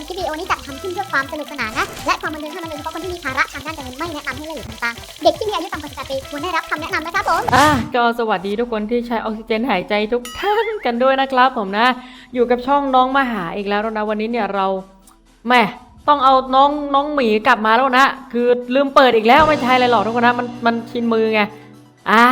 มคลิปวิดีโอนี้จัดทำขึ้นเพื่อความสนุกสนานนะ และความบันเทิงเท่านั้นโดยเฉพาะคนที่มีภาระทางด้านการเงินไม่แนะนำให้เล่นหรือทำตามเด็กที่มีอายุต่ำกว่า18ปีควรได้รับคำแนะนำนะครับผม อะก็สวัสดีทุกคนที่ใช้ออกซิเจนหายใจทุกท่านกันด้วยนะครับผมนะ อยู่กับช่องน้องมหาอีกแล้วนะวันนี้เนี่ยเราแหม่ต้องเอาน้องน้องหมีกลับมาแล้วนะ คือลืมเปิดอีกแล้วไม่ใช่อะไรหรอกทุกคนนะมันมันชินมือไงอ่า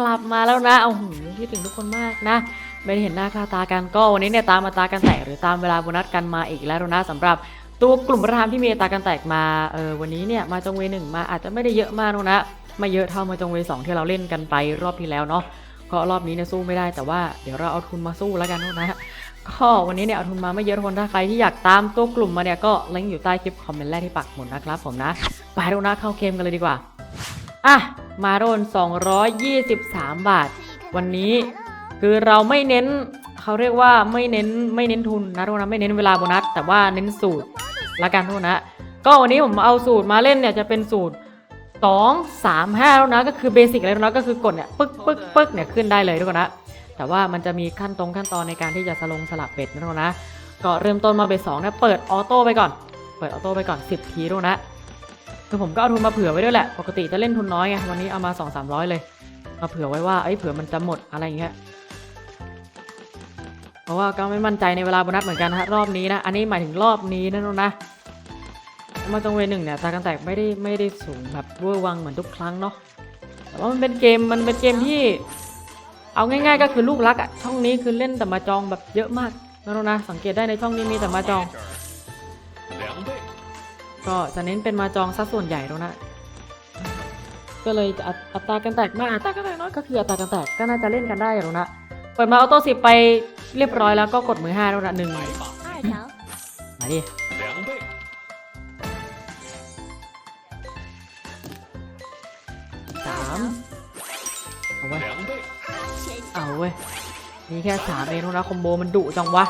กลับมาแล้วนะเอาหูคิดถึงทุกคนมากนะ ไม่ได้เห็นหน้าค่าตากันก็วันนี้เนี่ยตามมาตากันแตกหรือตามเวลาโบนัสกันมาอีกแล้วนะสำหรับตัวกลุ่มประธานที่มีตาการแตกมาเออวันนี้เนี่ยมาจงเวหนึ่งมาอาจจะไม่ได้เยอะมากนะไม่เยอะเท่ามาจงเวสองที่เราเล่นกันไปรอบที่แล้วเนาะก็รอบนี้เนี่ยสู้ไม่ได้แต่ว่าเดี๋ยวเราเอาทุนมาสู้แล้วกันนะฮะก็วันนี้เนี่ยเอาทุนมาไม่เยอะทุกคนถ้าใครที่อยากตามตัวกลุ่มมาเนี่ยก็ลิงก์อยู่ใต้คลิปคอมเมนต์แรกที่ปักหมุดนะครับผมนะไปดูนะเข้าเกมกันเลยดีกว่าอะมาโดน223 บาท วันนี้ คือเราไม่เน้นเขาเรียกว่าไม่เน้นไม่เน้นทุนนะทุกคนนะไม่เน้นเวลาโบนัส แต่ว่าเน้นสูตรละกันทุกคนนะก็วันนี้ผมเอาสูตรมาเล่นเนี่ยจะเป็นสูตรสองสามห้าแล้วนะก็คือเบสิกเลยนะก็คือกดเนี่ยปึ๊กปึ๊กปึ๊กเนี่ยขึ้นได้เลยทุกคนนะแต่ว่ามันจะมีขั้นตรงขั้นตอนในการที่จะสลงสลับเบ็ดนะทุกคนนะก็เริ่มต้นมาเบ็ดสองนะเปิดออโต้ไปก่อน เปิดออโต้ไปก่อน 10 ทีทุกคนนะคือผมก็เอาทุนมาเผื่อไว้ด้วยแหละปกติจะเล่นทุนน้อยไงวันนี้เอามา 2 3 0 0 เลย มาเผื่อไว้ว่าเอ้ยเผื่อมันจะหมดอะไรอย่างเงี้ย เพราะว่าก็ไม่มั่นใจในเวลาโบนัสเหมือนกันนะฮะรอบนี้นะ อันนี้หมายถึงรอบนี้นะนนะมาตรงเวหนึ่งเนี่ยตากันแตกไม่ได้ไม่ได้สูงแบบเวอร์วังเหมือนทุกครั้งเนาะแต่ว่ามันเป็นเกมมันเป็นเกมที่ เอาง่าย ๆ ก็คือลูกรักอะช่องนี้คือเล่นแต่มาจองแบบเยอะมากนะนะสังเกตได้ในช่องนี้มีแต่มาจอง ก็จะเน้นเป็นมาจองซะส่วนใหญ่แล้วนะก็เลยอัตอัตรากันแตกมากอัตรากันแตกน้อยก็คืออัตรากันแตกก็น่าจะเล่นกันได้แล้วนะเปิดมาออโต้สิบไป เรียบร้อยแล้วก็กดมือห้าแล้วนะหนึ่งมาดิสามเอาไว้ยเอาเว้ยนี่แค่สามเองเท่านะคอมโบมันดุจังวะ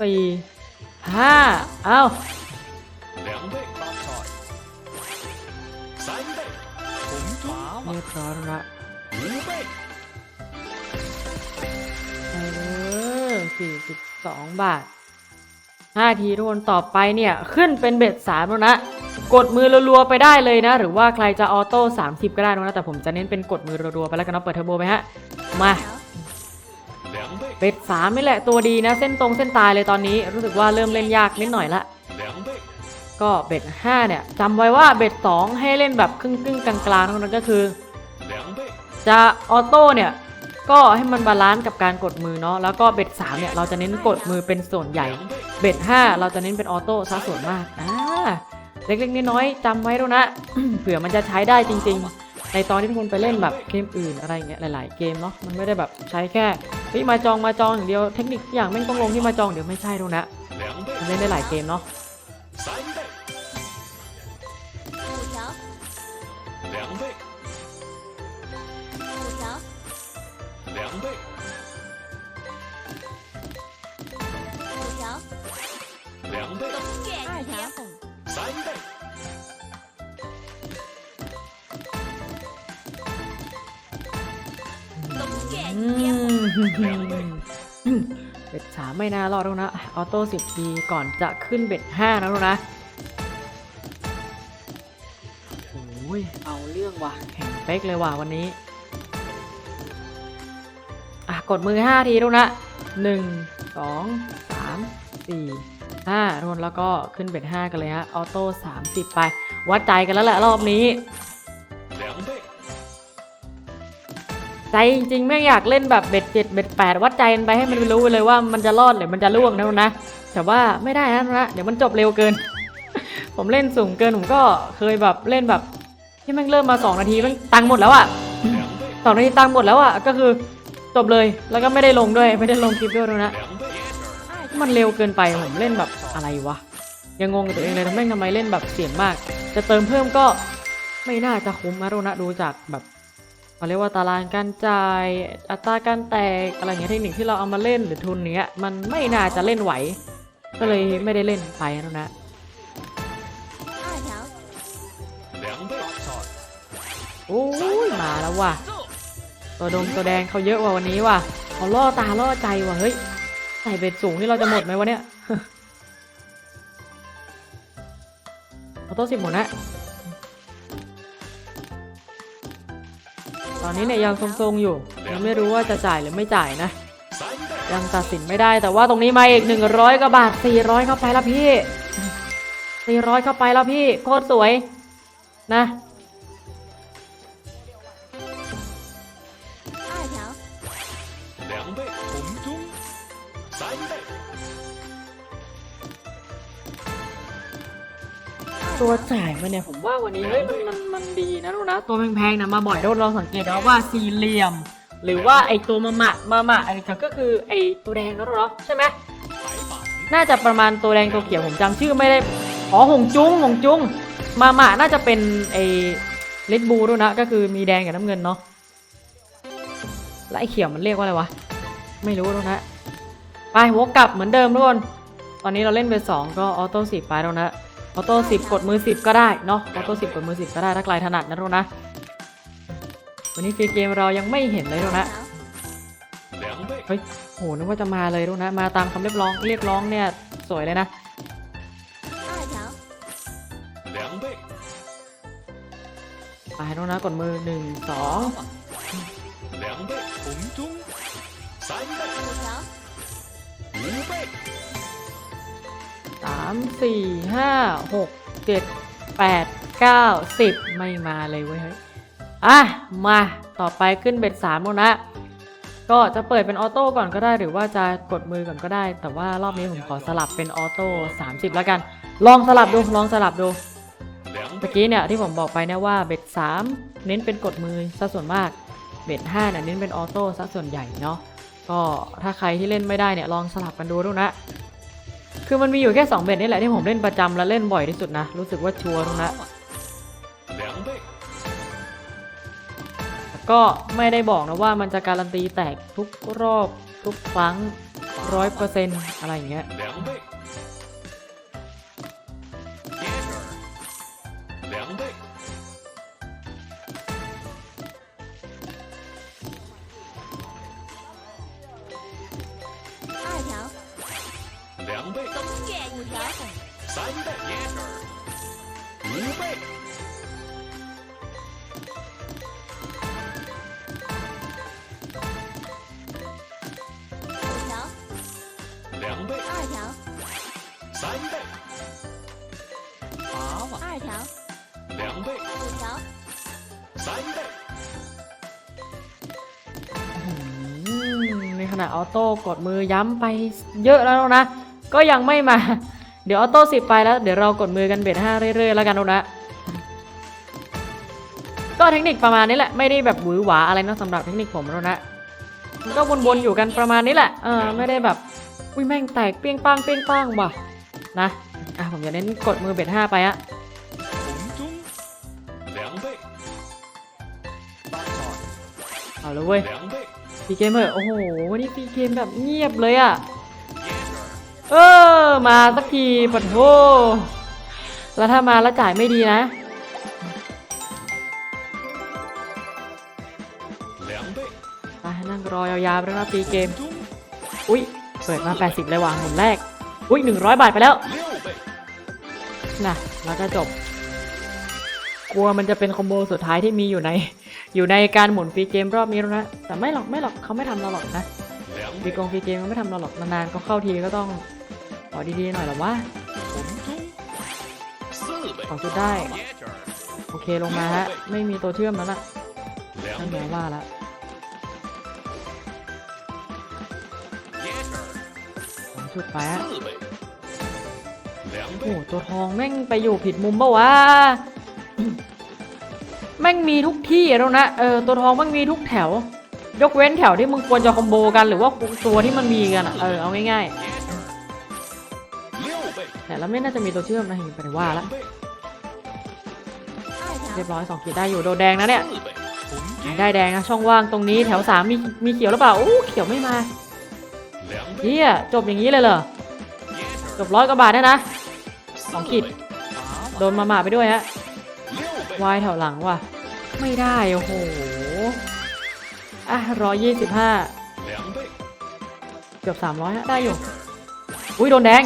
สี่ห้าเอ้าเรียบร้อยแล้ว 1,442 บาท 5 ทีทุกคนต่อไปเนี่ย ขึ้นเป็นเบ็ด3แล้วนะ กดมือรัวๆไปได้เลยนะ หรือว่าใครจะออโต้ 30 ก็ได้นะ แต่ผมจะเน้นเป็นกดมือรัวๆไปแล้วกันเนาะเปิดเทอร์โบไปฮะ มาเบ็ดสามนี่แหละตัวดีนะ เส้นตรงเส้นตายเลยตอนนี้ รู้สึกว่าเริ่มเล่นยากนิดหน่อยละก็เบ็ดห้าเนี่ยจำไว้ว่าเบ็ดสองให้เล่นแบบครึ่งๆกลางๆนั่นก็คือ จะออโต้เนี่ย ก็ให้มันบาลานซ์กับการกดมือเนาะแล้วก็เบ็ดสามเนี่ยเราจะเน้นกดมือเป็นส่วนใหญ่ เบ็ดห้าเราจะเน้นเป็นออโต้ซะส่วนมากอ่าเล็กๆน้อยๆจำไว้ด้วยนะเผื่อมันจะใช้ได้จริง ๆ ในตอนที่ทุกคนไปเล่นแบบเกมอื่นอะไรเงี้ยหลาย ๆ เกมเนาะมันไม่ได้แบบใช้แค่เฮ้ยมาจองมาจองอย่างเดียวเทคนิคอย่างไม่ต้องลงที่มาจองเดี๋ยวไม่ใช่ด้วยนะมันเล่นได้หลายเกมเนาะ อืมเบ็ดสามไม่น่ารอดแล้วนะ ออโต้สิบทีก่อนจะขึ้นเบ็ดห้านะลูกนะโอ้ยเอาเรื่องว่ะ แข่งเป๊กเลยว่ะวันนี้อะ กดมือ 5 ทีทุกนะ 1 2 3 4 5ทุกคนแล้วก็ขึ้นเบ็ด5กันเลยฮะ ออโต้ 30 ไป วัดใจกันแล้วแหละรอบนี้ ใจจริงๆไม่อยากเล่นแบบเบ็ดเจ็ดเบ็ดแปดวัดใจกันไปให้มันรู้ไปเลยว่ามันจะรอดหรือมันจะล่วงนะทุกนะ แต่ว่าไม่ได้นะทุกนะ เดี๋ยวมันจบเร็วเกิน ผมเล่นสูงเกินผมก็เคยแบบเล่นแบบที่แมันเริ่มมา 2 นาทีมันตังหมดแล้วอะสองนาทีตังหมดแล้วอะก็คือ จบเลยแล้วก็ไม่ได้ลงด้วยไม่ได้ลงคลิปด้วยด้วยนะ มันเร็วเกินไปผมเล่นแบบอะไรวะ ยังงงกับตัวเองเลยทำไมทำไมเล่นแบบเสี่ยงมาก จะเติมเพิ่มก็ไม่น่าจะคุ้มนะโรนะดูจากแบบเขาเรียกว่าตารางการจ่ายอัตราการแตกอะไรเงี้ยเทคนิคที่เราเอามาเล่นหรือทุนเนี้ยมันไม่น่าจะเล่นไหว ก็เลยไม่ได้เล่นไปนะโรนะโอ้ยมาแล้วว่ะ ตัวดงตัวแดงเขาเยอะกว่าวันนี้ว่ะเขาล่อตาล่อใจว่ะเฮ้ยใส่เบ็ดสูงนี่เราจะหมดไหมวะเนี่ยเราต้องสิบหมดนะตอนนี้เนี่ยยังทรงๆอยู่ยังไม่รู้ว่าจะจ่ายหรือไม่จ่ายนะ ยังตัดสินไม่ได้แต่ว่าตรงนี้มาอีกหนึ่งร้อยกว่าบาทสี่ร้อยเข้าไปแล้วพี่สี่ร้อยเข้าไปแล้วพี่โคตรสวยนะ ตัวจ่ายมาเนี่ยผมว่าวันนี้เฮ้ยมันมันมันดีนะลูกนะ ตัวแพงๆนะมาบ่อยเราลองสังเกตนะว่าสี่เหลี่ยม หรือว่าไอตัวมามะมามะไรก็คือไอตัวแดงนะลูกเนาะใช่ไหมน่าจะประมาณตัวแดงตัวเขียวผมจำชื่อไม่ได้อ๋อหงจุ้งหงจุ้งมามะน่าจะเป็นไอเลดบูด้วยนะก็คือมีแดงกับน้ำเงินเนาะแล้วไอเขียวมันเรียกว่าอะไรวะไม่รู้แล้วนะไปวกกลับเหมือนเดิมทุกคนตอนนี้เราเล่นไปสองก็ออโต้สิบไปแล้วนะ ออโต้สิบกดมือสิบก็ได้เนาะ ออโต้สิบกดมือสิบก็ได้ถ้าใครถนัดนะทุกคนนะ วันนี้ฟรีเกมเรายังไม่เห็นเลยทุกคนนะ 两倍 เฮ้ยโหนึกว่าจะมาเลยทุกคนนะ มาตามคำเรียกร้อง เรียกร้องเนี่ยสวยเลยนะ 二条，两倍 ไปทุกคนนะกดมือหนึ่งสอง 两倍红中，三倍五条，五倍 ส ามสี่ห้าหกเจ็ดแปดเก้าสิบไม่มาเลยเว้ยเฮ้ยอะมาต่อไปขึ้นเบ็ดสามแล้วนะ ก็จะเปิดเป็นออโต้ก่อนก็ได้หรือว่าจะกดมือก่อนก็ได้ แต่ว่ารอบนี้ผมขอสลับเป็นออโต้30แล้วกัน ลองสลับดูลองสลับดู两เมื่อ倍กี้เนี่ยที่ผมบอกไปนะว่าเบ็ด3เน้นเป็นกดมือซะส่วนมากเบ็ด5เนี่ยเน้นเป็นออโต้ซะส่วนใหญ่เนาะก็ถ้าใครที่เล่นไม่ได้เนี่ยลองสลับกันดูดูนะ คือมันมีอยู่แค่2เบ็ดนี่แหละที่ผมเล่นประจำและเล่นบ่อยที่สุดนะ รู้สึกว่าชัวร์ตรงนั้นก็ไม่ได้บอกนะว่ามันจะการันตีแตกทุกรอบทุกครั้งร้อยเปอร์เซ็นต์อะไรอย่างเงี้ย 三倍，接着五倍，五条，两倍，二条，三倍，八万，二条，两倍，五条，三倍， อืมในขณะออโต้กดมือย้ำไปเยอะแล้วนะ ก็ยังไม่มา เดี๋ยวออโต้สิบไปแล้วเดี๋ยวเรากดมือกันเบ็ดห้าเรื่อยๆแล้วกันนะก็เทคนิคประมาณนี้แหละไม่ได้แบบหวือหวาอะไรนะสำหรับเทคนิคผมนะก็วนๆอยู่กันประมาณนี้แหละเออไม่ได้แบบอุ้ยแม่งแตกเปียงปังเปียงปังว่ะนะอะผมจะเน้นกดมือเบ็ดห้าไปอะเอาเลยเว้ยฟีเกมเหอร์โอ้โหวันนี้ฟีเกมแบบเงียบเลยอะ เออ มาสักทีปัดโทแล้วถ้ามาแล้วจ่ายไม่ดีนะ ไปนั่งรอยาวๆแล้วนะปีเกม อุ้ยเปิดมา 80 เลยว่ะหมุนแรก อุ้ย100 บาทไปแล้ว น่ะ แล้วก็จบ กลัวมันจะเป็นคอมโบสุดท้ายที่มีอยู่ใน อยู่ในการหมุนฟรีเกมรอบนี้แล้วนะ แต่ไม่หรอกไม่หรอกเขาไม่ทำเราหรอกนะฟีกองฟรีเกมเขาไม่ทำเราหรอกนานๆก็เข้าทีก็ต้อง ขอดีๆหน่อยหรอวะขอจุดได้ โอเคลงมาฮะ ไม่มีตัวเชื่อมแล้วล่ะนั่นมาว่าละสองจุดไปฮะโอ้ตัวทองแม่งไปอยู่ผิดมุมปะวะแม่งมีทุกที่แล้วนะเออตัวทองแม่งมีทุกแถว ยกเว้นแถวที่มึงควรจะคอมโบกันหรือว่าตัวที่มันมีกันอะเออเอาง่ายๆ แล้วไม่น่าจะมีตัวเชื่อมนะเห็นไปว่าละเรียบร้อยสองขีดได้อยู่โดนแดงนะเนี่ยได้แดงนะช่องว่างตรงนี้แถวสามมีมีเขียวหรือเปล่าอู้เขียวไม่มาเฮียจบอย่างนี้เลยเหรอจบร้อยกว่าบาทนะนะสองขีดโดนมาหมาไปด้วยฮะวายแถวหลังว่ะ ไม่ได้โอ้โหอะร้อยยี่สิบห้าเกือบสามร้อยฮะได้อยู่อุ้ยโดนแดง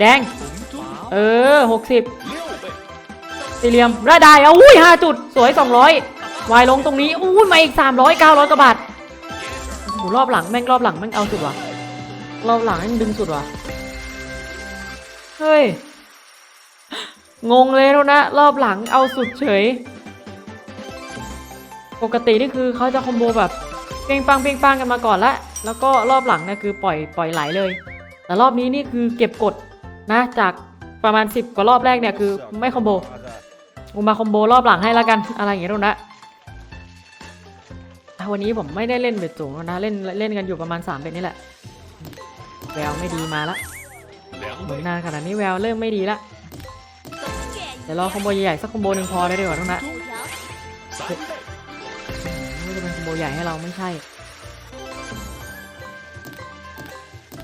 แดง เออหกสิบสี่เหลี่ยมได้ได้เอาอุ้ยห้าจุด สวยสองร้อยวายลงตรงนี้อุ้ยมาอีกสามร้อยเก้าร้อยกว่าบาทโหรอบหลังแม่งรอบหลังแม่งเอาสุดว่ะรอบหลังแม่งดึงสุดว่ะเฮ้ยงงเลยแล้วนะรอบหลังเอาสุดเฉย ปกตินี่คือเขาจะคอมโบแบบเพียงปังเพียงปังกันมาก่อนละแล้วก็รอบหลังนี่คือปล่อยปล่อยไหลเลย แต่รอบนี้นี่คือเก็บกดนะจาก ประมาณ 10 กว่ารอบแรกเนี่ยคือไม่คอมโบกูมาคอมโบรอบหลังให้แล้วกัน อะไรอย่างเงี้ยนู่นนะวันนี้ผมไม่ได้เล่นเบ็ดสูงนะเล่นเล่นกันอยู่ประมาณ3เป็นนี่แหละแววไม่ดีมาละเหมือนนานขนาดนี้แววเริ่มไม่ดีละเดี๋ยวรอคอมโบใหญ่ๆสักคอมโบหนึ่งพอได้ดีกว่าทุกนะไม่จะเป็นคอมโบใหญ่ให้เราไม่ใช่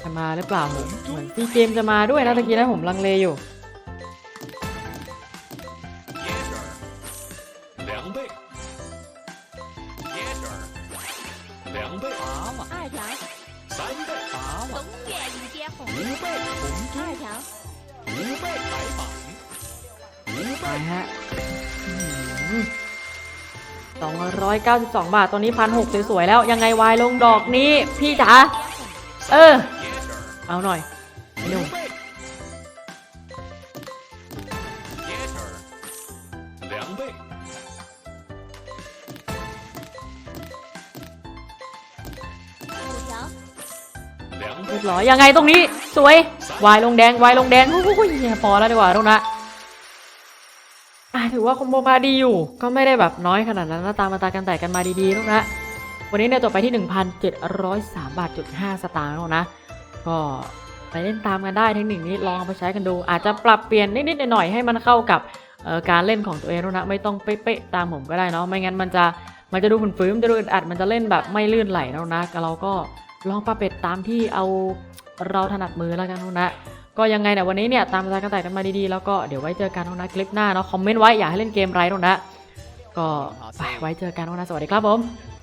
จะมาหรือเปล่าผมเหมือนพี่เกมจะมาด้วยนะตะกี้นะผมลังเลอยู่ 东岳一点红，五倍红中，二条，五倍白板，五 ไป 倍 ฮะสองร้อยเก้าสิบสองบาท ตอนนี้พันหกสวยๆแล้ว ยังไงวายลงดอกนี้ พี่จ๋า เออ 接着 เอาหน่อยไอ้หนุ่ม 五倍， เรียบร้อยยังไงตรงนี้สวยวายลงแดงวายลงแดงโอ้ยเนี่ยพอแล้วดีกว่าทุกนะอะถือว่าคอมโบมาดีอยู่ ก็ไม่ได้แบบน้อยขนาดนั้นตามมาตากันแต่กันมาดีๆทุกนะวันนี้เนี่ยจบไปที่ 1,703บาทจุด5สตางค์แล้วนะ ก็ไปเล่นตามกันได้เทคนิคนี้ลองเอาไปใช้กันดู อาจจะปรับเปลี่ยนนิดๆหน่อยๆให้มันเข้ากับการเล่นของตัวเองนะไม่ต้องเป๊ะๆตามผมก็ได้เนาะไม่งั้นมันจะมันจะดูฝืนๆมันจะดูอัดมันจะเล่นแบบไม่ลื่นไหลแล้วนะเราก็ ลองปรับเป็ดตามที่เอาเราถนัดมือแล้วกันนะก็ยังไงเนี่ยวันนี้เนี่ยตามสไตล์กันแต่กันมาดีๆแล้วก็เดี๋ยวไว้เจอกันนะคลิปหน้าเนาะคอมเมนต์ไว้อยากให้เล่นเกมไรนะก็ไปไว้เจอกันนะสวัสดีครับผม